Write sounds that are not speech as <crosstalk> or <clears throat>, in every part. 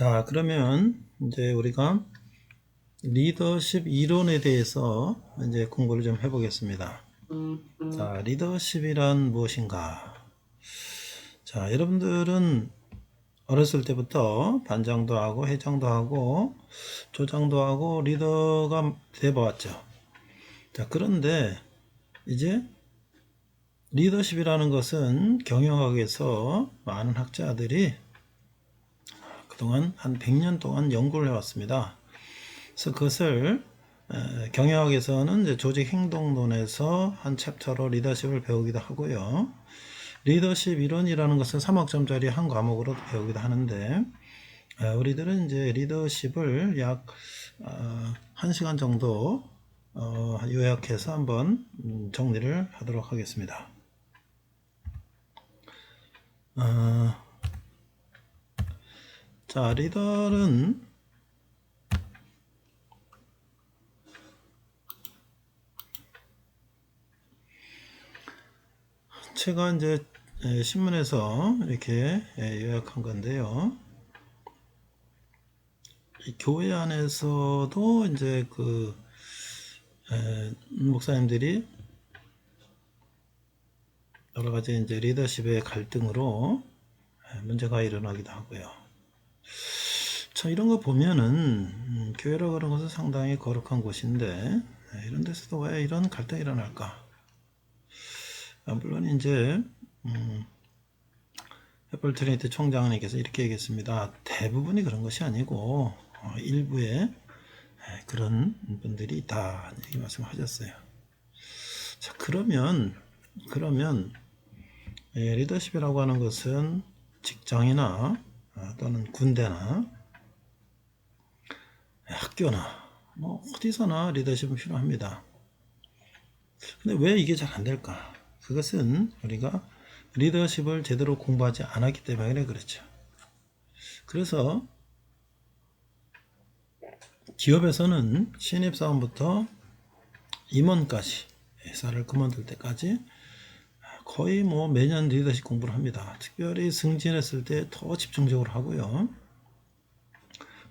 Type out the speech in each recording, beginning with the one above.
자, 그러면 이제 우리가 리더십 이론에 대해서 이제 공부를 좀 해보겠습니다. 자, 리더십이란 무엇인가? 자, 여러분들은 어렸을 때부터 반장도 하고 회장도 하고 조장도 하고 리더가 돼봤죠. 자, 그런데 이제 리더십이라는 것은 경영학에서 많은 학자들이 그동안 한 100년 동안 연구를 해왔습니다. 그래서 그것을 에, 경영학에서는 이제 조직 행동론에서 한 챕터로 리더십을 배우기도 하고요. 리더십 이론이라는 것은 3학점짜리 한 과목으로 배우기도 하는데 에, 우리들은 이제 리더십을 약 어, 1시간 정도 어, 요약해서 한번 음, 정리를 하도록 하겠습니다. 어, 자, 리더는 제가 이제 에, 신문에서 이렇게 에, 요약한 건데요. 이 교회 안에서도 이제 그 에, 목사님들이 여러 가지 이제 리더십의 갈등으로 에, 문제가 일어나기도 하고요. 자, 이런 거 보면은, 음, 교회라고 하는 것은 상당히 거룩한 곳인데, 에, 이런 데서도 왜 이런 갈등이 일어날까? 아, 물론 이제, 음, 애플 트리니티 총장님께서 이렇게 얘기했습니다. 대부분이 그런 것이 아니고, 어, 일부의 에, 그런 분들이 있다. 이렇게 말씀하셨어요. 자, 그러면, 그러면, 예, 리더십이라고 하는 것은 직장이나 아, 또는 군대나 학교나 뭐 어디서나 리더십은 필요합니다. 근데 왜 이게 잘 안 될까? 그것은 우리가 리더십을 제대로 공부하지 않았기 때문에 그렇죠. 그래서 기업에서는 신입사원부터 임원까지 회사를 그만둘 때까지 거의 뭐 매년 리더십 공부를 합니다. 특별히 승진했을 때 더 집중적으로 하고요.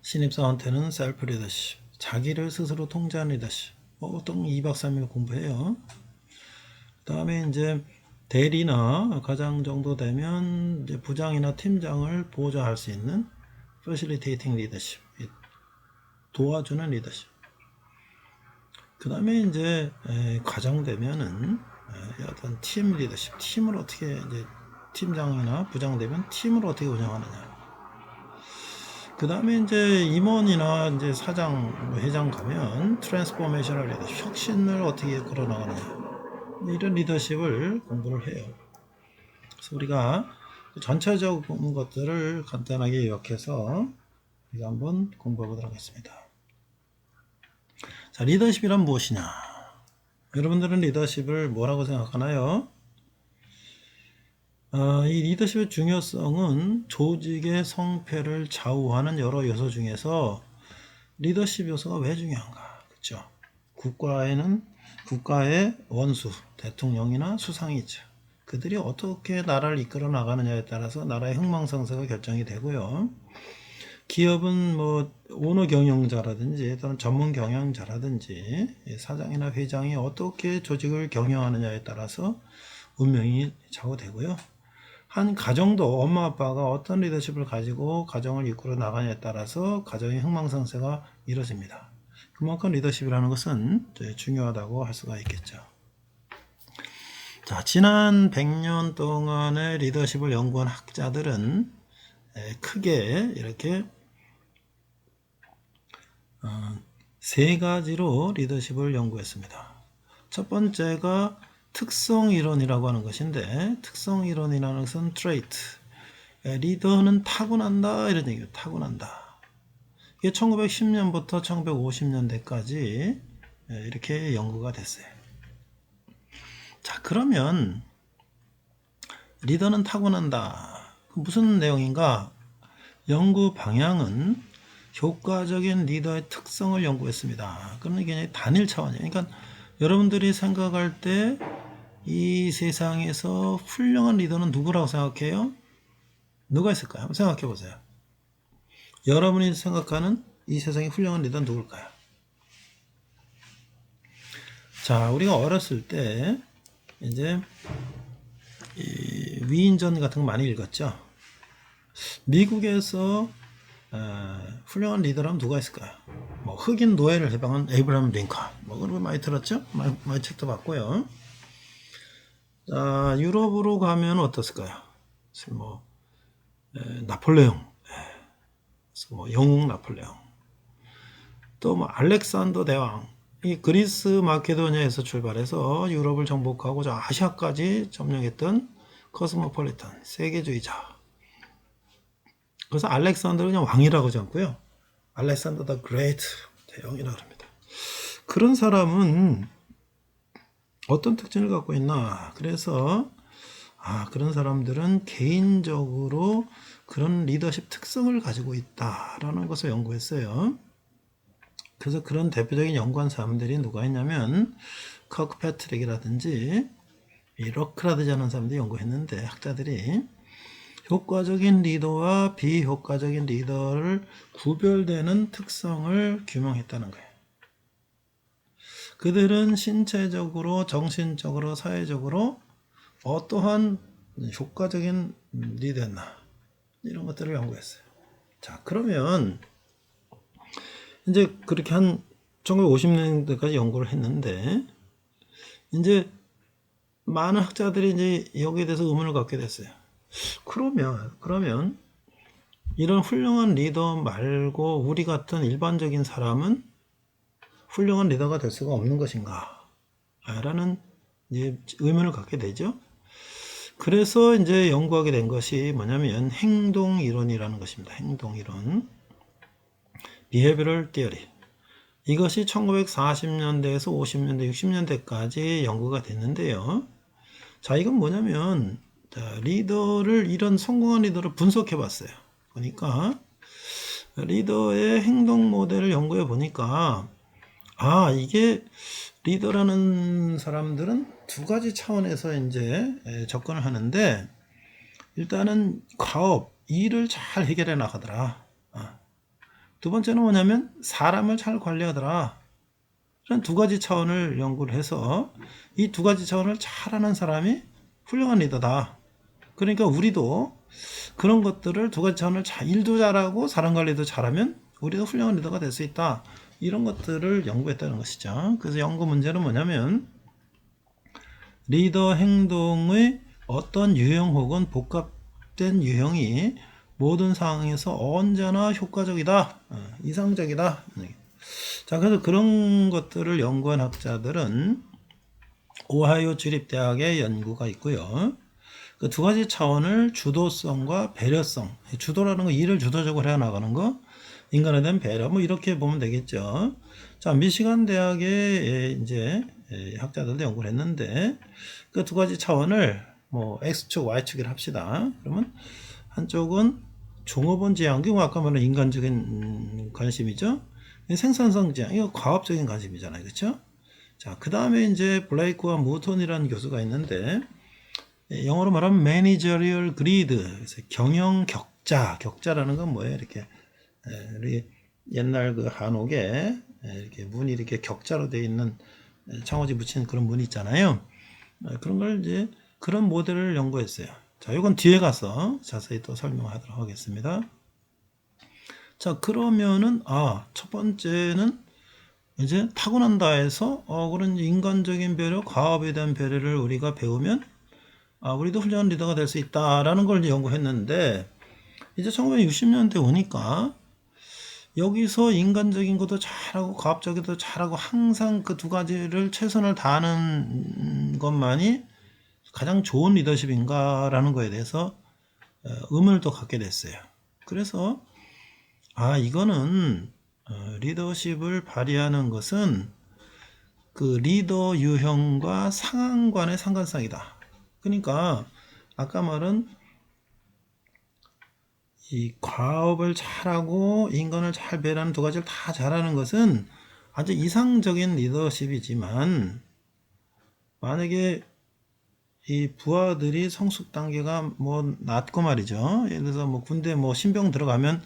신입사원한테는 셀프 리더십, 자기를 스스로 통제하는 리더십, 뭐 보통 2박 3일 공부해요. 그 다음에 이제 대리나 과장 정도 되면 이제 부장이나 팀장을 보좌할 수 있는 facilitating leadership, 도와주는 리더십. 그 다음에 이제 에, 과장 되면은 에, 어떤 팀 리더십, 팀을 어떻게 이제 팀장이나 부장 되면 팀을 어떻게 운영하느냐. 그 다음에 이제 임원이나 이제 사장, 뭐 회장 가면 트랜스포메이션을 리더십, 혁신을 어떻게 끌어나가느냐. 이런 리더십을 공부를 해요. 그래서 우리가 전체적인 것들을 간단하게 요약해서 우리가 한번 공부해 보도록 하겠습니다. 자, 리더십이란 무엇이냐? 여러분들은 리더십을 뭐라고 생각하나요? 어, 이 리더십의 중요성은 조직의 성패를 좌우하는 여러 요소 중에서 리더십 요소가 왜 중요한가? 그렇죠? 국가에는 국가의 원수, 대통령이나 수상이 있죠. 그들이 어떻게 나라를 이끌어 나가느냐에 따라서 나라의 흥망성쇠가 결정이 되고요. 기업은 뭐 오너 경영자라든지 또는 전문 경영자라든지 사장이나 회장이 어떻게 조직을 경영하느냐에 따라서 운명이 좌우되고요. 한 가정도 엄마 아빠가 어떤 리더십을 가지고 가정을 이끌어 나가냐에 따라서 가정의 흥망성쇠가 이루어집니다. 그만큼 리더십이라는 것은 중요하다고 할 수가 있겠죠. 자, 지난 100년 동안의 리더십을 연구한 학자들은 크게 이렇게 어, 세 가지로 리더십을 연구했습니다. 첫 번째가 특성 이론이라고 하는 것인데 특성 이론이라는 것은 트레이트 리더는 타고난다 이런 얘기예요. 타고난다. 이게 1910년부터 1950년대까지 이렇게 연구가 됐어요. 자 그러면 리더는 타고난다. 무슨 내용인가? 연구 방향은 효과적인 리더의 특성을 연구했습니다. 그러면 이게 단일 차원이에요. 그러니까 여러분들이 생각할 때 이 세상에서 훌륭한 리더는 누구라고 생각해요? 누가 있을까요? 한번 생각해 보세요. 여러분이 생각하는 이 세상의 훌륭한 리더는 누굴까요? 자, 우리가 어렸을 때 이제 이 위인전 같은 거 많이 읽었죠. 미국에서 어, 훌륭한 리더라면 누가 있을까요? 뭐 흑인 노예를 해방한 에이브라함 링컨 뭐 그런 거 많이 들었죠? 많이, 많이 책도 봤고요. 자, 유럽으로 가면 어떻을까요? 뭐 에, 나폴레옹, 에, 뭐 영웅 나폴레옹, 또 뭐 알렉산더 대왕, 이 그리스 마케도니아에서 출발해서 유럽을 정복하고 저 아시아까지 점령했던 코스모폴리탄 세계주의자. 그래서 알렉산더를 그냥 왕이라고 적고요. 알렉산더 더 그레이트 대왕이라고 합니다. 그런 사람은 어떤 특징을 갖고 있나? 그래서 아, 그런 사람들은 개인적으로 그런 리더십 특성을 가지고 있다라는 것을 연구했어요. 그래서 그런 대표적인 연구한 사람들이 누가 있냐면 커크 패트릭이라든지 이 러크라드라는 사람들이 연구했는데 학자들이 효과적인 리더와 비효과적인 리더를 구별되는 특성을 규명했다는 거예요. 그들은 신체적으로, 정신적으로, 사회적으로 어떠한 효과적인 리더였나 이런 것들을 연구했어요. 자, 그러면 이제 그렇게 한 1950년대까지 연구를 했는데 이제 많은 학자들이 이제 여기에 대해서 의문을 갖게 됐어요. 그러면 그러면 이런 훌륭한 리더 말고 우리 같은 일반적인 사람은 훌륭한 리더가 될 수가 없는 것인가? 라는 의문을 갖게 되죠. 그래서 이제 연구하게 된 것이 뭐냐면 행동 이론이라는 것입니다. 행동 이론. behavioral theory. 이것이 1940년대에서 50년대, 60년대까지 연구가 됐는데요. 자, 이건 뭐냐면 자, 리더를 이런 성공한 리더를 분석해 봤어요. 보니까 리더의 행동 모델을 연구해 보니까 아, 이게 리더라는 사람들은 두 가지 차원에서 이제 접근을 하는데 일단은 과업, 일을 잘 해결해 나가더라. 아. 두 번째는 뭐냐면 사람을 잘 관리하더라. 이런 두 가지 차원을 연구를 해서 이 두 가지 차원을 잘하는 사람이 훌륭한 리더다. 그러니까 우리도 그런 것들을 두 가지 차원을 잘, 일도 잘하고 사람 관리도 잘하면 우리도 훌륭한 리더가 될 수 있다. 이런 것들을 연구했다는 것이죠. 그래서 연구 문제는 뭐냐면 리더 행동의 어떤 유형 혹은 복합된 유형이 모든 상황에서 언제나 효과적이다, 어, 이상적이다. 자, 그래서 그런 것들을 연구한 학자들은 오하이오 주립대학의 연구가 있고요. 그 두 가지 차원을 주도성과 배려성, 주도라는 거 일을 주도적으로 해 나가는 거, 인간에 대한 배려, 뭐 이렇게 보면 되겠죠. 자, 미시간 대학의 이제 학자들도 연구를 했는데 그 두 가지 차원을 뭐 X축, Y축이라 합시다. 그러면 한쪽은 종업원 지향, 이거 아까 말한 인간적인 관심이죠. 생산성 지향, 이거 과학적인 관심이잖아요. 그렇죠? 자, 그 다음에 이제 블레이크와 무톤이라는 교수가 있는데 영어로 말하면 매니저리얼 그리드, 그래서 경영 격자, 격자라는 건 뭐예요? 이렇게 우리 옛날 그 한옥에 이렇게 문이 이렇게 격자로 되어 있는 창호지 붙인 그런 문이 있잖아요. 그런 걸 이제 그런 모델을 연구했어요. 자, 이건 뒤에 가서 자세히 또 설명하도록 하겠습니다. 자, 그러면은 아, 첫 번째는 이제 타고난다 해서 어, 그런 인간적인 배려, 과업에 대한 배려를 우리가 배우면 아, 우리도 훌륭한 리더가 될 수 있다라는 걸 연구했는데 이제 1960년대 오니까 여기서 인간적인 것도 잘하고 과학적인 도 잘하고 항상 그 두 가지를 최선을 다하는 것만이 가장 좋은 리더십인가라는 거에 대해서 어, 의문을 또 갖게 됐어요. 그래서 아 이거는 어, 리더십을 발휘하는 것은 그 리더 유형과 상황관의 상관성이다. 그러니까 아까 말은 이 과업을 잘하고 인간을 잘 배려하는 두 가지를 다 잘하는 것은 아주 이상적인 리더십이지만 만약에 이 부하들이 성숙 단계가 뭐 낮고 말이죠. 예를 들어서 뭐 군대 뭐 신병 들어가면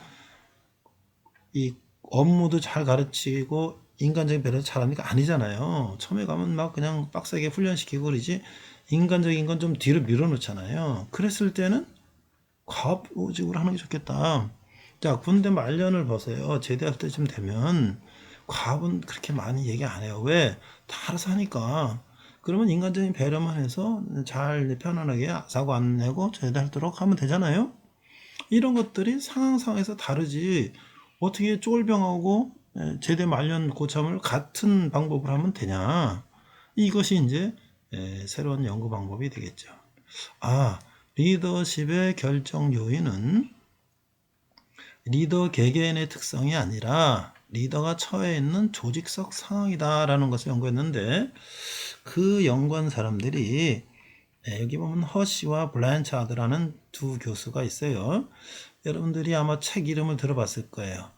이 업무도 잘 가르치고 인간적인 배려도 잘합니까? 아니잖아요. 처음에 가면 막 그냥 빡세게 훈련시키고 그러지 인간적인 건 좀 뒤로 밀어놓잖아요. 그랬을 때는 과업직으로 하는 게 좋겠다. 자, 군대 말년을 보세요. 제대할 때쯤 되면 과업은 그렇게 많이 얘기 안 해요. 왜? 다 알아서 하니까. 그러면 인간적인 배려만 해서 잘 편안하게 사고 안 내고 제대하도록 하면 되잖아요. 이런 것들이 상황 상황에서 다르지 어떻게 쫄병하고 에, 제대 말년 고참을 같은 방법으로 하면 되냐 이것이 이제 에, 새로운 연구 방법이 되겠죠. 아 리더십의 결정 요인은 리더 개개인의 특성이 아니라 리더가 처해 있는 조직적 상황이다라는 것을 연구했는데 그 연구한 사람들이 네, 여기 보면 허시와 블란차드라는 두 교수가 있어요. 여러분들이 아마 책 이름을 들어봤을 거예요.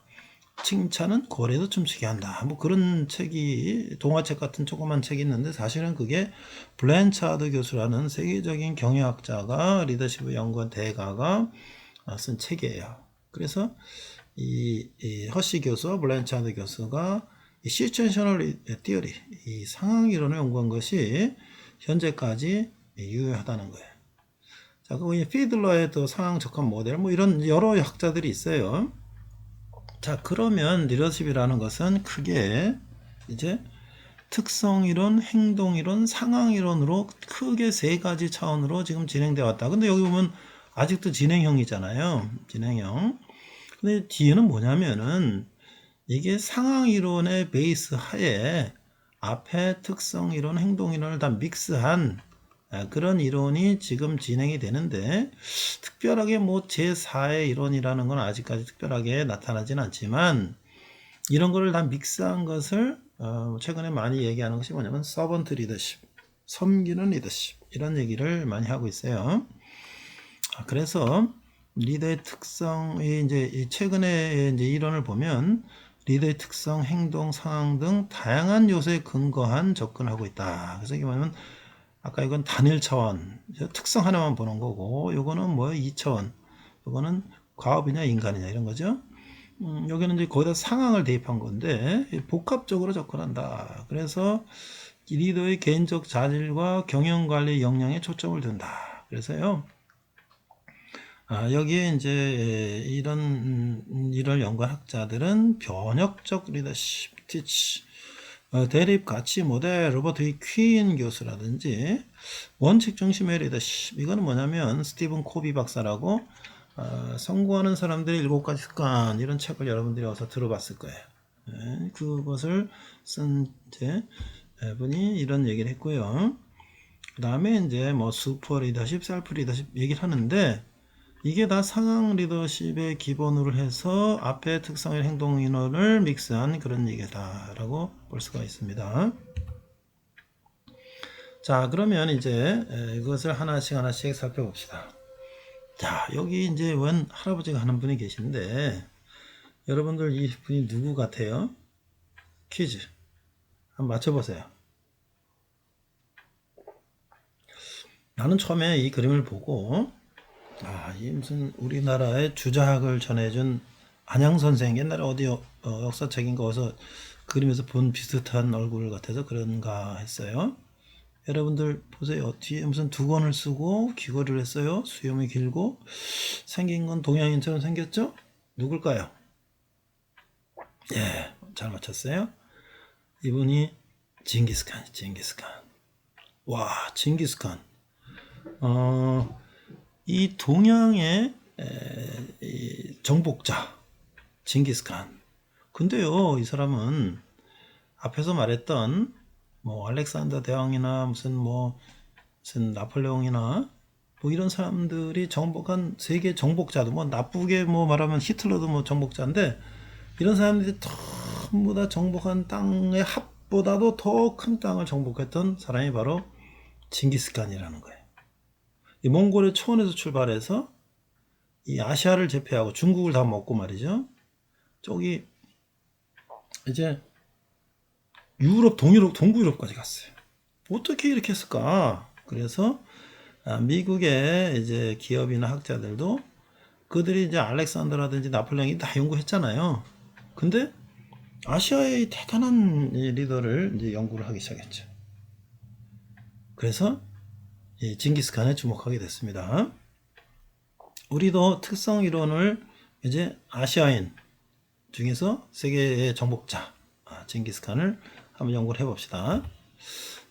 칭찬은 고래도 춤추게 한다. 뭐 그런 책이 동화책 같은 조그만 책이 있는데 사실은 그게 블랜차드 교수라는 세계적인 경영학자가 리더십을 연구한 대가가 쓴 책이에요. 그래서 이, 이 허시 교수와 블랜차드 교수가 이 시츄에이셔널 티어리, 이 상황 이론을 연구한 것이 현재까지 유효하다는 거예요. 자, 그리고 이 피들러의 또 상황 적합 모델, 뭐 이런 여러 학자들이 있어요. 자, 그러면 리더십이라는 것은 크게 이제 특성 이론, 행동 이론, 상황 이론으로 크게 세 가지 차원으로 지금 진행되어 왔다. 근데 여기 보면 아직도 진행형이잖아요. 진행형. 근데 뒤에는 뭐냐면은 이게 상황 이론의 베이스 하에 앞에 특성 이론, 행동 이론을 다 믹스한 아, 그런 이론이 지금 진행이 되는데 특별하게 뭐 제4의 이론이라는 건 아직까지 특별하게 나타나진 않지만 이런 거를 다 믹스한 것을 어, 최근에 많이 얘기하는 것이 뭐냐면 서번트 리더십, 섬기는 리더십 이런 얘기를 많이 하고 있어요. 아, 그래서 리더의 특성이 이제 최근에 이제 이론을 보면 리더의 특성, 행동, 상황 등 다양한 요소에 근거한 접근하고 있다. 그래서 이게 뭐냐면 아까 이건 단일 차원 특성 하나만 보는 거고 요거는 뭐 2차원 요거는 과업이냐 인간이냐 이런 거죠? 음, 여기는 이제 거기다 상황을 대입한 건데 복합적으로 접근한다. 그래서 리더의 개인적 자질과 경영관리 역량에 초점을 둔다. 그래서요 아, 여기에 이제 이런 음, 이런 연구한 학자들은 변혁적 리더십 티치 어, 대립 가치 모델 로버트 이퀸 교수라든지 원칙 중심의 리더십 이거는 뭐냐면 스티븐 코비 박사라고 어, 성공하는 사람들의 일곱 가지 습관 이런 책을 여러분들이 어서 들어봤을 거예요. 네, 그것을 쓴 이제 분이 이런 얘기를 했고요. 그 다음에 이제 뭐 슈퍼 리더십, 셀프 리더십 얘기를 하는데 이게 다 상황 리더십의 기본으로 해서 앞에 특성의 행동 인원을 믹스한 그런 얘기다라고 볼 수가 있습니다. 자, 그러면 이제 이것을 하나씩 하나씩 살펴봅시다. 자, 여기 이제 원 할아버지가 하는 분이 계신데 여러분들 이 분이 누구 같아요? 퀴즈. 한번 맞춰보세요. 나는 처음에 이 그림을 보고 아, 이 무슨 우리나라의 주자학을 전해준 안양 선생 옛날에 어디 어, 역사책인가 어서 그림에서 본 비슷한 얼굴 같아서 그런가 했어요. 여러분들 보세요. 뒤에 무슨 두건을 쓰고 귀걸이를 했어요. 수염이 길고 생긴 건 동양인처럼 생겼죠? 누굴까요? 예, 잘 맞췄어요. 이분이 징기스칸, 징기스칸. 와, 징기스칸. 어, 이 동양의 이 정복자 징기스칸. 근데요, 이 사람은 앞에서 말했던 뭐 알렉산더 대왕이나 무슨 뭐 무슨 나폴레옹이나 뭐 이런 사람들이 정복한 세계 정복자도 뭐 나쁘게 뭐 말하면 히틀러도 뭐 정복자인데 이런 사람들이 전부 다 정복한 땅의 합보다도 더 큰 땅을 정복했던 사람이 바로 징기스칸이라는 거예요. 이 몽골의 초원에서 출발해서 이 아시아를 제패하고 중국을 다 먹고 말이죠. 저기 이제 유럽, 동유럽, 동구유럽까지 갔어요. 어떻게 이렇게 했을까? 그래서 아, 미국의 이제 기업이나 학자들도 그들이 이제 알렉산더라든지 나폴레옹이 다 연구했잖아요. 근데 아시아의 대단한 이 리더를 이제 연구를 하기 시작했죠. 그래서 이 징기스칸에 주목하게 됐습니다. 우리도 특성 이론을 이제 아시아인 중에서 세계의 정복자 아, 징기스칸을 한번 연구를 해봅시다.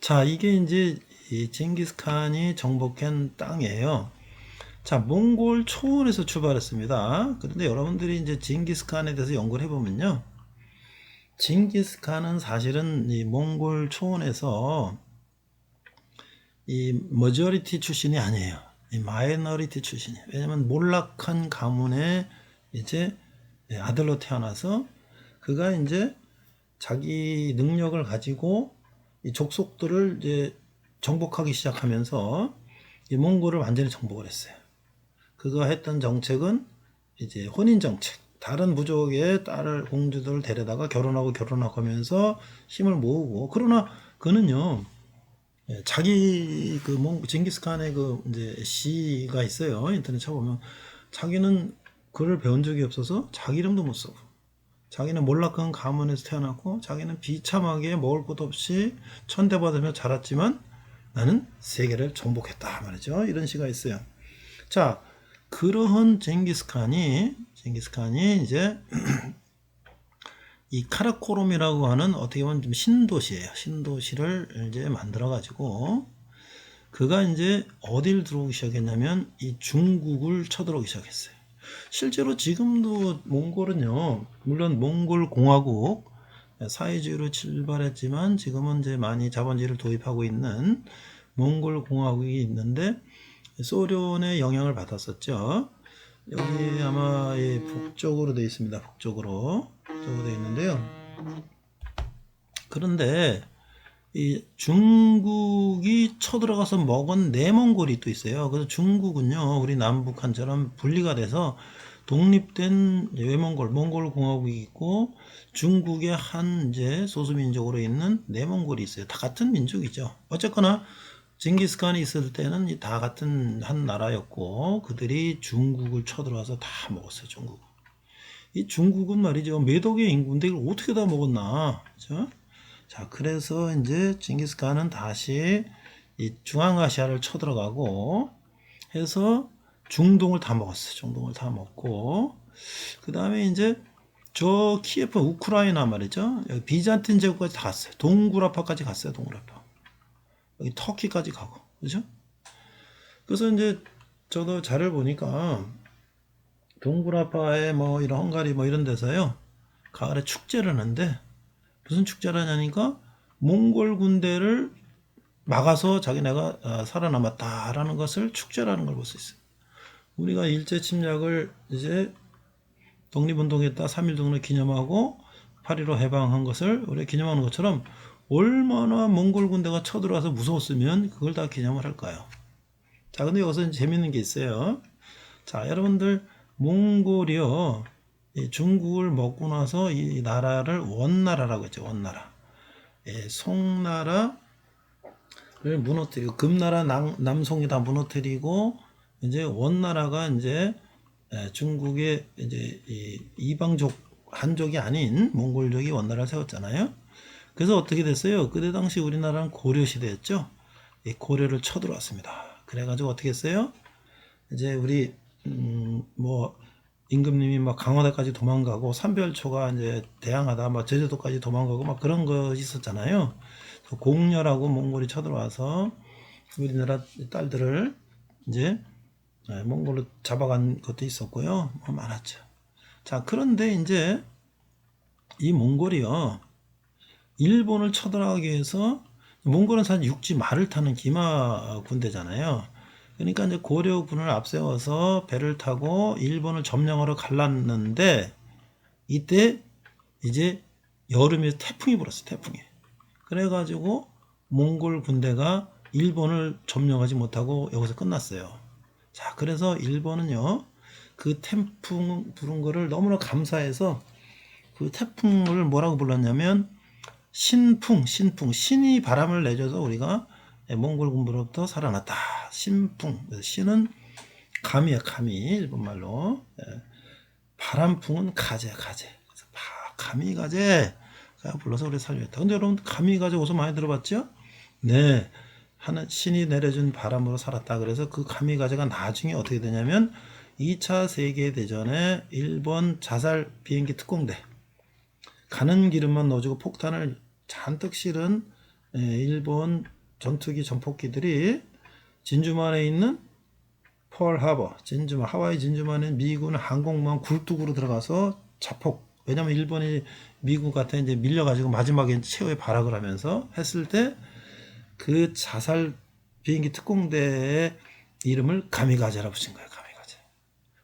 자, 이게 이제 이 징기스칸이 정복한 땅이에요. 자, 몽골 초원에서 출발했습니다. 그런데 여러분들이 이제 징기스칸에 대해서 연구를 해보면요. 징기스칸은 사실은 이 몽골 초원에서 이 머저리티 출신이 아니에요. 이 마이너리티 출신이에요. 왜냐면 몰락한 가문의 이제 아들로 태어나서 그가 이제 자기 능력을 가지고 이 족속들을 이제 정복하기 시작하면서 이 몽골을 완전히 정복을 했어요. 그가 했던 정책은 이제 혼인 정책. 다른 부족의 딸을 공주들을 데려다가 결혼하고 결혼하고 하면서 힘을 모으고 그러나 그는요 예, 자기 그 몽, 징기스칸의 그 이제 시가 있어요. 인터넷 쳐보면. 자기는 글을 배운 적이 없어서 자기 이름도 못 쓰고. 자기는 몰락한 가문에서 태어났고 자기는 비참하게 먹을 것도 없이 천대받으며 자랐지만 나는 세계를 정복했다 말이죠. 이런 시가 있어요. 자 그러한 징기스칸이 징기스칸이 이제 <clears throat> 이 카라코롬이라고 하는 어떻게 보면 좀 신도시예요. 신도시를 이제 만들어 가지고 그가 이제 어딜 들어오기 시작했냐면 이 중국을 쳐들어오기 시작했어요. 실제로 지금도 몽골은요, 물론 몽골 공화국 사회주의로 출발했지만 지금은 이제 많이 자본주의를 도입하고 있는 몽골 공화국이 있는데 소련의 영향을 받았었죠. 여기 아마 이 북쪽으로 되어 있습니다. 북쪽으로 북쪽으로 되어 있는데요. 그런데 이 중국이 쳐들어가서 먹은 내몽골이 또 있어요. 그래서 중국은요, 우리 남북한처럼 분리가 돼서 독립된 외몽골, 몽골 공화국이 있고 중국의 한 이제 소수민족으로 있는 내몽골이 있어요. 다 같은 민족이죠. 어쨌거나 징기스칸이 있을 때는 이다 같은 한 나라였고 그들이 중국을 쳐들어와서 다 먹었어요. 중국. 이 중국은 말이죠. 매덕의 인구인데 이걸 어떻게 다 먹었나? 그죠? 자, 그래서 이제 징기스칸은 다시 이 중앙아시아를 쳐들어가고 해서 중동을 다 먹었어요. 중동을 다 먹고 그 다음에 이제 저 키예프 우크라이나 말이죠. 비잔틴 제국까지 다 갔어요. 동구라파까지 갔어요. 동구라파. 여기 터키까지 가고 그죠? 그래서 이제 저도 자료를 보니까 동구라파에 뭐 이런 헝가리 뭐 이런 데서요 가을에 축제를 하는데 무슨 축제를 하냐니까 몽골 군대를 막아서 자기네가 아, 살아남았다라는 것을 축제라는 걸 볼 수 있어요. 우리가 일제 침략을 이제 독립운동했다 3.1동을 기념하고 8.15 해방한 것을 우리가 기념하는 것처럼 얼마나 몽골 군대가 쳐들어와서 무서웠으면 그걸 다 기념을 할까요? 자, 근데 여기서 재밌는 게 있어요. 자, 여러분들 몽골이요. 이 중국을 먹고 나서 이 나라를 원나라라고 했죠. 원나라. 예, 송나라를 무너뜨리고 금나라 남, 남송이 다 무너뜨리고 이제 원나라가 이제 예, 중국의 이제 이 이방족 한족이 아닌 몽골족이 원나라를 세웠잖아요. 그래서 어떻게 됐어요? 그때 당시 우리나라는 고려 시대였죠. 이 고려를 쳐들어왔습니다. 그래가지고 어떻게 했어요? 이제 우리 음, 뭐 임금님이 막 강화도까지 도망가고 삼별초가 이제 대항하다 막 제주도까지 도망가고 막 그런 거 있었잖아요. 그 공렬하고 몽골이 쳐들어와서 우리나라 딸들을 이제 네, 몽골로 잡아간 것도 있었고요. 뭐 많았죠. 자, 그런데 이제 이 몽골이요. 일본을 쳐들어가기 위해서 몽골은 사실 육지 말을 타는 기마 군대잖아요. 그러니까 이제 고려군을 앞세워서 배를 타고 일본을 점령하러 갈랐는데 이때 이제 여름에 태풍이 불었어요. 태풍이. 그래가지고 몽골 군대가 일본을 점령하지 못하고 여기서 끝났어요. 자, 그래서 일본은요, 그 태풍 부른 거를 너무나 감사해서 그 태풍을 뭐라고 불렀냐면 신풍, 신풍, 신이 바람을 내줘서 우리가 몽골 군부로부터 살아났다. 신풍. 신은 감이야, 감이. 일본 말로. 예. 바람풍은 가재, 가재. 그래서 바, 가미가제가 불러서 우리 살려했다. 근데 여러분 가미가제 어디서 많이 들어봤죠? 네. 하는 신이 내려준 바람으로 살았다. 그래서 그 가미가제가 나중에 어떻게 되냐면 2차 세계대전에 일본 자살 비행기 특공대 가는 기름만 넣어주고 폭탄을 잔뜩 실은 에, 일본 전투기 전폭기들이 진주만에 있는 펄 하버, 진주만, 하와이 진주만에 미군 항공모함 굴뚝으로 들어가서 자폭. 왜냐면 일본이 미국한테 이제 밀려가지고 마지막에 최후의 발악을 하면서 했을 때 그 자살 비행기 특공대의 이름을 가미가제라 붙인 거예요. 가미가제.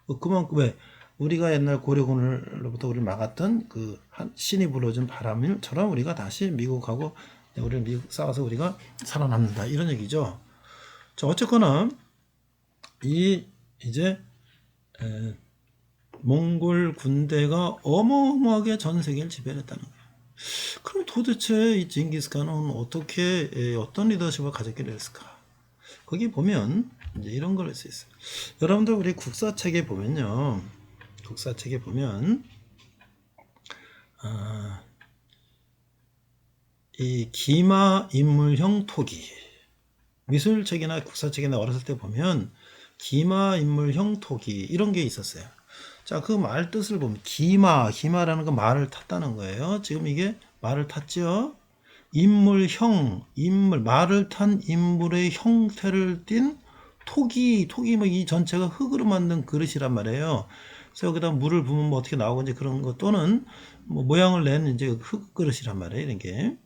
어, 그만큼 왜 우리가 옛날 고려군으로부터 우리를 막았던 그 한- 신이 불어준 바람처럼 우리가 다시 미국하고 우리를 미국 싸워서 우리가 살아남는다 이런 얘기죠. 자 어쨌거나 이 이제 에, 몽골 군대가 어마어마하게 전 세계를 지배했다는 거예요. 그럼 도대체 이 징기스칸은 어떻게 에, 어떤 리더십을 가졌기를 했을까? 거기 보면 이제 이런 걸 할 수 있어요. 여러분들 우리 국사책에 보면요, 국사책에 보면 아, 이 기마 인물형 토기 미술책이나 국사책이나 어렸을 때 보면 기마 인물형 토기 이런 게 있었어요. 자, 그 말 뜻을 보면 기마, 기마라는 건 말을 탔다는 거예요. 지금 이게 말을 탔죠. 인물형, 인물, 말을 탄 인물의 형태를 띤 토기, 토기 뭐 이 전체가 흙으로 만든 그릇이란 말이에요. 그래서 여기다 물을 부으면 뭐 어떻게 나오고 이제 그런 거 또는 뭐 모양을 낸 이제 흙 그릇이란 말이에요. 이런 게.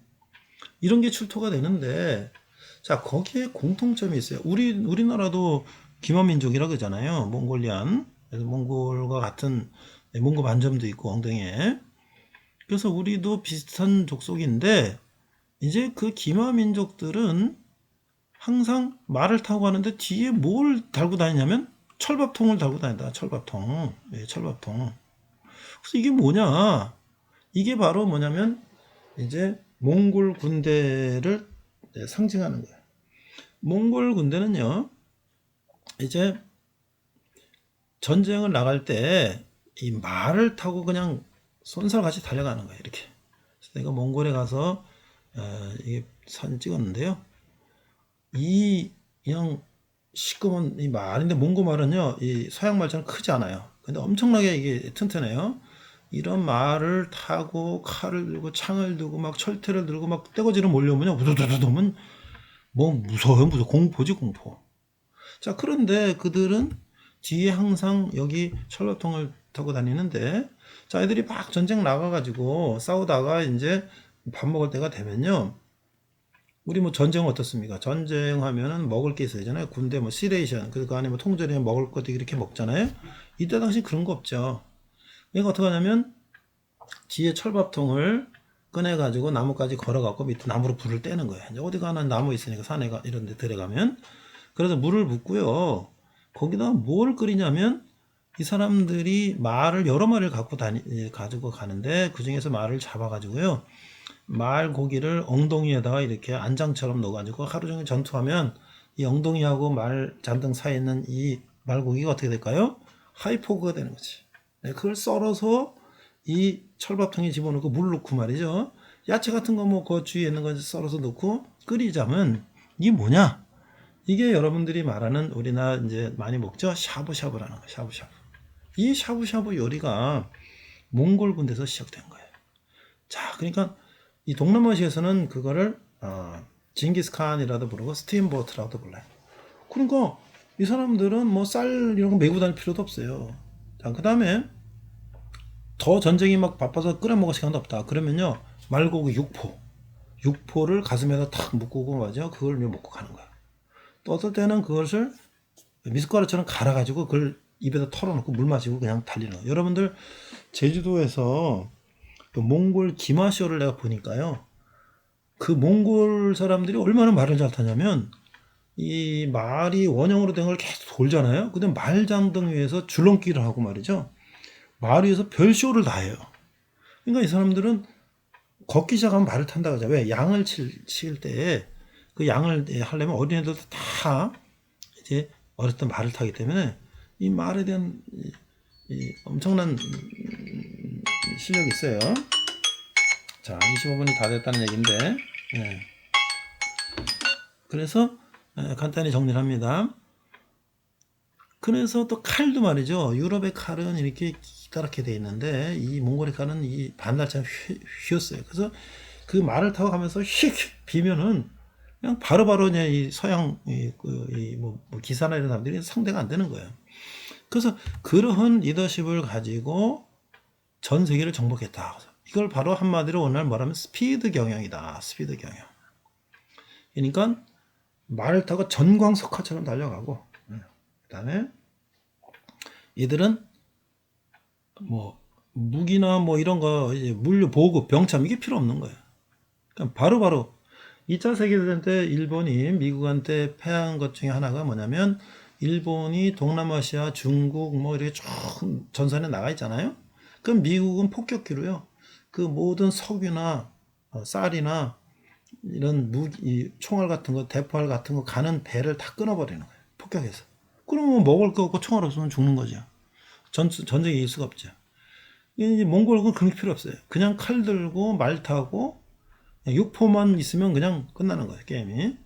이런 게 출토가 되는데 자, 거기에 공통점이 있어요. 우리 우리나라도 기마민족이라고 그러잖아요. 몽골리안. 그래서 몽골과 같은 네, 몽고 반점도 있고 엉덩이에. 그래서 우리도 비슷한 족속인데 이제 그 기마 민족들은 항상 말을 타고 가는데 뒤에 뭘 달고 다니냐면 철밥통을 달고 다닌다. 철밥통. 예, 철밥통. 그래서 이게 뭐냐? 이게 바로 뭐냐면 이제 몽골 군대를 네, 상징하는 거예요. 몽골 군대는요. 이제 전쟁을 나갈 때 이 말을 타고 그냥 손살같이 달려가는 거예요. 이렇게. 내가 몽골에 가서 어, 이게 사진 찍었는데요. 이 그냥 시꺼먼 이 말인데 몽고 말은요, 이 서양 말처럼 크지 않아요. 근데 엄청나게 이게 튼튼해요. 이런 말을 타고 칼을 들고 창을 들고 막 철퇴를 들고 막 떼거지를 몰려오면요, 우두두두두면 뭐 무서워요, 무서워. 공포지 공포. 자, 그런데 그들은 뒤에 항상 여기 철로통을 타고 다니는데, 자, 애들이 막 전쟁 나가가지고 싸우다가 이제 밥 먹을 때가 되면요. 우리 뭐 전쟁 어떻습니까? 전쟁하면은 먹을 게 있어야잖아요. 군대 뭐 시레이션, 그 안에 뭐 통전에 먹을 것도 이렇게 먹잖아요. 이때 당시 그런 거 없죠. 그러니까 어떻게 하냐면 뒤에 철밥통을 꺼내가지고 나무까지 걸어갖고 밑에 나무로 불을 떼는 거예요. 어디 가나 나무 있으니까 산에 가, 이런 데 들어가면. 그래서 물을 붓고요. 거기다 뭘 끓이냐면 이 사람들이 말을 여러 마리를 갖고 다니, 예, 가지고 가는데 그 중에서 말을 잡아가지고요. 말 고기를 엉덩이에다가 이렇게 안장처럼 넣어가지고 하루 종일 전투하면 이 엉덩이하고 말 잔등 사이에 있는 이 말고기가 어떻게 될까요? 하이포그가 되는 거지. 네, 그걸 썰어서 이 철밥통에 집어넣고 물 넣고 말이죠. 야채 같은 거 뭐 그 주위에 있는 거 썰어서 넣고 끓이자면 이게 뭐냐? 이게 여러분들이 말하는 우리나라 이제 많이 먹죠? 샤브샤브라는 거, 샤브샤브. 이 샤브샤브 요리가 몽골 군대에서 시작된 거예요. 자, 그러니까 이 동남아시아에서는 그거를 어, 징기스칸이라도 부르고 스팀보트라도 불러요. 그러니까 이 사람들은 뭐 쌀 이런 거 메고 다닐 필요도 없어요. 자, 그 다음에 더 전쟁이 막 바빠서 끓여 먹을 시간도 없다. 그러면요 말고기 육포, 육포를 가슴에다 탁 묶고 맞아 그걸 먹고 가는 거야. 또 어떨 때는 그것을 미숫가루처럼 갈아가지고 그걸 입에다 털어놓고 물 마시고 그냥 달리는 거예요. 여러분들 제주도에서 그 몽골 기마쇼를 내가 보니까요. 그 몽골 사람들이 얼마나 말을 잘 타냐면 이 말이 원형으로 된 걸 계속 돌잖아요. 근데 말장등 위에서 줄넘기를 하고 말이죠. 말 위에서 별쇼를 다 해요. 그러니까 이 사람들은 걷기 시작하면 말을 탄다 그러죠. 왜? 양을 칠, 칠 때, 그 양을 하려면 어린애들도 다 이제 어렸을 때 말을 타기 때문에 이 말에 대한 이, 이 엄청난 음, 실력이 있어요. 자, 25분이 다 됐다는 얘기인데, 예. 그래서 예, 간단히 정리를 합니다. 그래서 또 칼도 말이죠. 유럽의 칼은 이렇게 기다랗게 돼 있는데 이 몽골의 칼은 이 반달처럼 휘- 휘었어요. 그래서 그 말을 타고 가면서 휙 비면은 그냥 바로바로 그냥 이 서양 이, 그, 뭐 기사나 이런 사람들이 상대가 안 되는 거예요. 그래서 그러한 리더십을 가지고 전 세계를 정복했다. 이걸 바로 한마디로 오늘 말하면 스피드 경영이다. 스피드 경영. 그러니까 말을 타고 전광석화처럼 달려가고 그다음에 얘들은 뭐 무기나 뭐 이런 거 물류 보급 병참 이게 필요 없는 거예요. 그러니까 바로바로 2차 세계대전 때 일본이 미국한테 패한 것 중에 하나가 뭐냐면 일본이 동남아시아, 중국 뭐 이렇게 쭉 전선에 나가 있잖아요. 그럼 미국은 폭격기로요. 그 모든 석유나 어, 쌀이나 이런 무기, 이 총알 같은 거, 대포알 같은 거 가는 배를 다 끊어버리는 거예요. 폭격해서. 그러면 먹을 거 없고 총알 없으면 죽는 거죠. 전, 전쟁에 이길 수가 없죠. 이 몽골은 그런 게 필요 없어요. 그냥 칼 들고 말 타고 육포만 있으면 그냥 끝나는 거예요. 게임이. 예,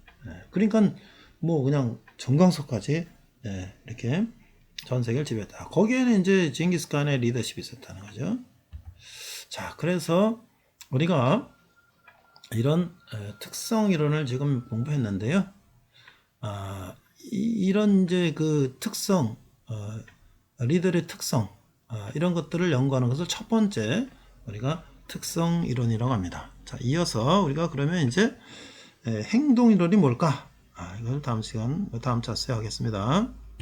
그러니까 뭐 그냥 정강석까지 예, 이렇게 전 세계를 지배했다. 거기에는 이제 징기스칸의 리더십이 있었다는 거죠. 자, 그래서 우리가 이런 에, 특성 이론을 지금 공부했는데요. 아, 이, 런 이제 그 특성, 어, 리더의 특성, 아, 이런 것들을 연구하는 것을 첫 번째 우리가 특성 이론이라고 합니다. 자, 이어서 우리가 그러면 이제 에, 행동 이론이 뭘까? 아, 이걸 다음 시간, 다음 차스에 하겠습니다.